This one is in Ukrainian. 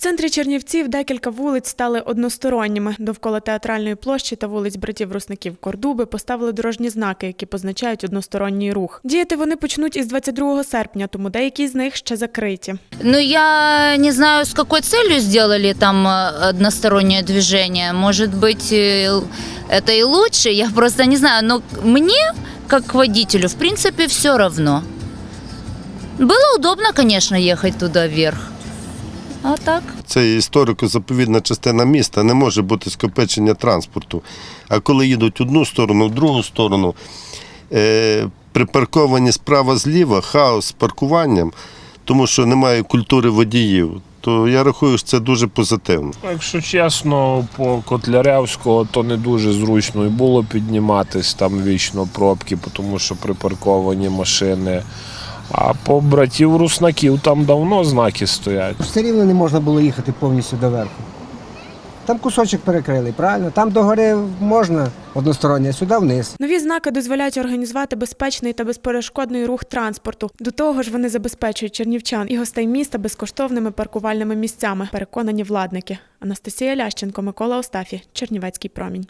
центрі Чернівців декілька вулиць стали односторонніми. Довкола театральної площі та вулиць братів Русників Кордуби поставили дорожні знаки, які позначають односторонній рух. Діяти вони почнуть із 22 серпня, тому деякі з них ще закриті. Ну, я не знаю, с какой целью сделали там э, одностороннее движение. Может быть, э, это и лучше, я просто не знаю. Но мне, как водителю, в принципе, все равно. Было удобно, конечно, ехать туда вверх. А так? Це історико-заповідна частина міста, не може бути скопичення транспорту. А коли їдуть в одну сторону, в другу сторону, е, припарковані справа зліва, хаос з паркуванням, тому що немає культури водіїв, то я рахую, що це дуже позитивно. Якщо чесно, по Котляревського то не дуже зручно і було підніматись там вічно пробки, тому що припарковані машини. А по братів Руснаків там давно знаки стоять. Все рівно не можна було їхати повністю до верху. Там кусочок перекрили, правильно? Там до гори можна односторонньо, а сюди вниз. Нові знаки дозволяють організувати безпечний та безперешкодний рух транспорту. До того ж, вони забезпечують чернівчан і гостей міста безкоштовними паркувальними місцями. Переконані владники. Анастасія Лященко, Микола Остафі, Чернівецький промінь.